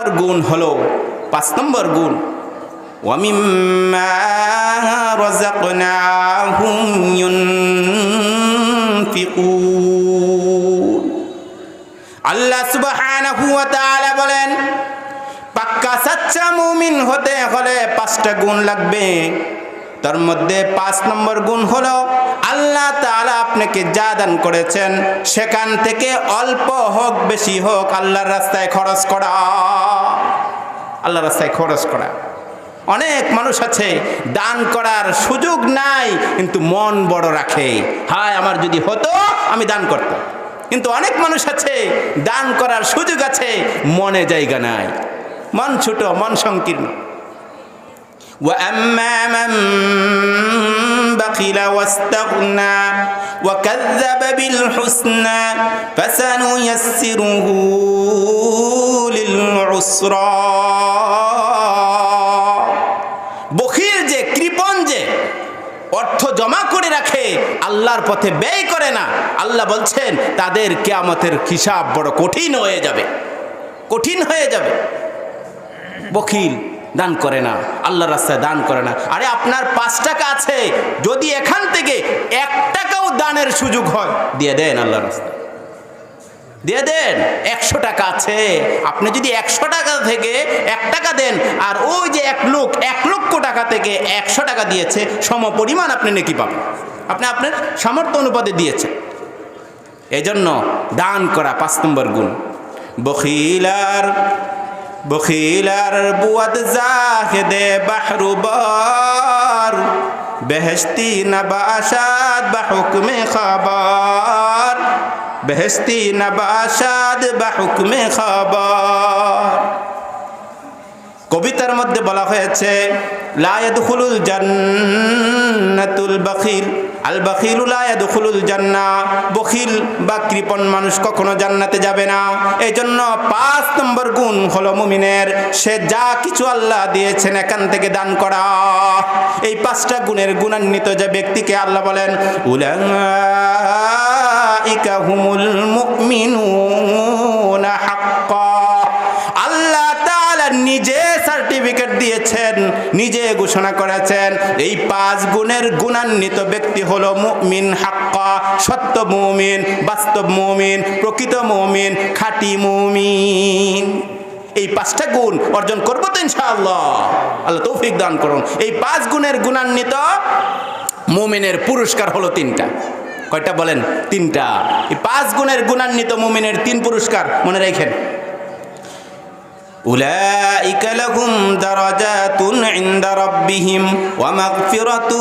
গুণ হলো, পাঁচ নম্বর গুণ আল্লাহ সুবাহ বলেন, পাক্কা সাচ্চা মুমিন হতে হলে পাঁচটা গুণ লাগবে। তার মধ্যে পাঁচ নম্বর গুণ হলো আল্লাহ তাআলা আপনাকে যা দান করেছেন, সেখান থেকে অল্প হোক, বেশি হোক, আল্লাহর রাস্তায় খরচ করা। আল্লাহর রাস্তায় খরচ করা। অনেক মানুষ আছে, দান করার সুযোগ নাই, কিন্তু মন বড় রাখে। হায়, আমার যদি হতো, আমি দান করতাম। কিন্তু অনেক মানুষ আছে, দান করার সুযোগ আছে, মনে জায়গা নাই। মন ছোট, মন সংকীর্ণ। وأما من بخل واستغنى وكذب بالحسنى فسنيسره للعسرى বখির যে কৃপণ যে অর্থ জমা করে রাখে আল্লাহর পথে ব্যয় করে না আল্লাহ বলছেন তাদের কেয়ামতের হিসাব বড় কঠিন হয়ে যাবে কঠিন হয়ে যাবে বখিল দান করে না, আল্লাহর রাস্তায় দান করে না। আরে আপনার পাঁচ টাকা আছে, যদি এখান থেকে এক টাকাও দানের সুযোগ হয়, দিয়ে দেন আল্লাহর রাস্তায়। দিয়ে দেন, একশো টাকা আছে। আপনি যদি একশো টাকা থেকে এক টাকা দেন, আর ওই যে এক লোক, এক লক্ষ টাকা থেকে একশো টাকা দিয়েছে, সম পরিমাণ আপনি নাকি পাবেন। আপনি আপনার সামর্থ্য অনুপাতে দিয়েছেন। এই জন্য দান করা পাঁচ নম্বর গুণ। বখিলার বখিলার বুয়াদ জাহেদে বাহরুবার বেহস্তি নবাসাদ বা হুকমে খাবার। বেহস্তি নবাসাদ বা হুকমে কবিতার মধ্যে বলা হয়েছে আল জান্না। বা কৃপণ মানুষ জান্নাতে যাবে না। এই জন্য পাঁচ নম্বর গুণ হলো মুমিনের, সে যা কিছু আল্লাহ দিয়েছেন এখান থেকে দান করা। এই পাঁচটা গুণের গুণান্বিত যে ব্যক্তিকে আল্লাহ বলেন, উলাইকা হুমুল মুমিনুনা। সার্টিফিকেট দিয়েছেন, নিজে ঘোষণা করেছেন, এই পাঁচ গুণের গুণান্বিত ব্যক্তি হলো মুমিন হাক্কা, সত্য মুমিন, বাস্তব মুমিন, প্রকৃত মুমিন, খাঁটি মুমিন। এই পাঁচটা গুণ অর্জন করব তো ইনশাআল্লাহ। আল্লাহ তৌফিক দান করুন। এই পাঁচ গুণের গুণান্বিত মুমিনের পুরস্কার হলো তিনটা। কয়টা বলেন? তিনটা। এই পাঁচ গুণের গুণান্বিত মুমিনের তিন পুরস্কার মনে রাখেন। أولئك لهم درجات عند ربهم ومغفرة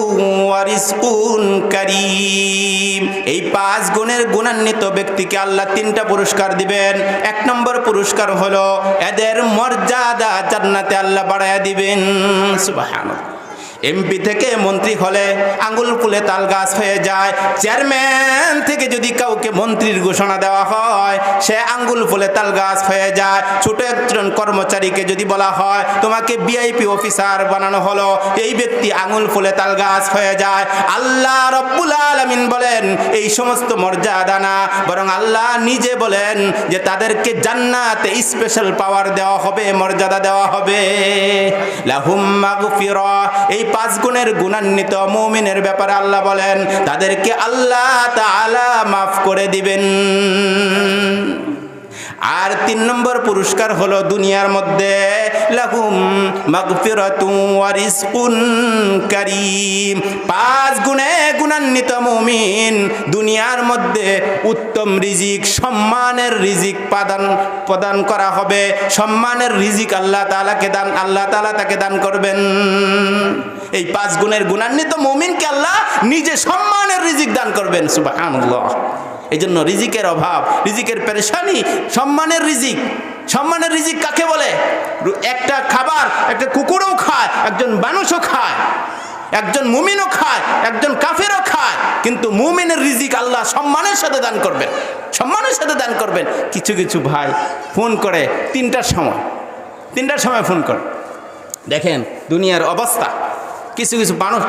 ورزق كريم এই পাঁচ গুণের গুণান্বিত ব্যক্তিকে আল্লাহ তিনটা পুরস্কার দিবেন এক নম্বর পুরস্কার হলো এদের মর্যাদা জান্নাতে আল্লাহ বাড়ায়া দিবেন সুবহানাল্লাহ এমপি থেকে মন্ত্রী হলে আঙ্গুল ফুলে তাল গাছ হয়ে যায়। চেয়ারম্যান থেকে যদি কাউকে মন্ত্রীর ঘোষণা দেওয়া হয়, সে আঙ্গুল ফুলে তাল গাছ হয়ে যায়। ছোট একজন কর্মচারীকে যদি বলা হয়, তোমাকে বিআইপি অফিসার বানানো হলো। এই ব্যক্তি আঙ্গুল ফুলে তাল গাছ হয়ে যায়। আল্লাহ রব্বুল আলমিন বলেন, এই সমস্ত মর্যাদা না। বরং আল্লাহ নিজে বলেন যে, তাদেরকে জান্নাতে স্পেশাল পাওয়ার দেওয়া হবে, মর্যাদা দেওয়া হবে। এই পাঁচ গুণের গুণান্বিত মুমিনের ব্যাপারে আল্লাহ বলেন, তাদেরকে আল্লাহ তালা মাফ করে দিবেন। আর তিন নম্বর পুরস্কার হলো দুনিয়ার মধ্যে লাহুম মাগফিরাতুন ওয়া রিজকুন কারীম। পাঁচ গুণে গুণান্বিত মুমিন দুনিয়ার মধ্যে উত্তম রিজিক, সম্মানের রিজিক প্রদান প্রদান করা হবে। সম্মানের রিজিক আল্লাহ তাআলাকে দান, আল্লাহ তাআলা তাকে দান করবেন। এই পাঁচ গুণের গুণান্বিত মুমিনকে আল্লাহ নিজে সম্মানের রিজিক দান করবেন, সুবহানাল্লাহ। এই জন্য রিজিকের অভাব, রিজিকের পেরেশানি, সম্মানের রিজিক। সম্মানের রিজিক কাকে বলে? একটা খাবার একটা কুকুরও খায়, একজন মানুষও খায়, একজন মুমিনও খায়, একজন কাফেরও খায়, কিন্তু মুমিনের রিজিক আল্লাহ সম্মানের সাথে দান করবেন, সম্মানের সাথে দান করবেন। কিছু কিছু ভাই ফোন করে তিনটার সময় তিনটার সময় ফোন করে। দেখেন, দুনিয়ার অবস্থা, কিছু কিছু মানুষ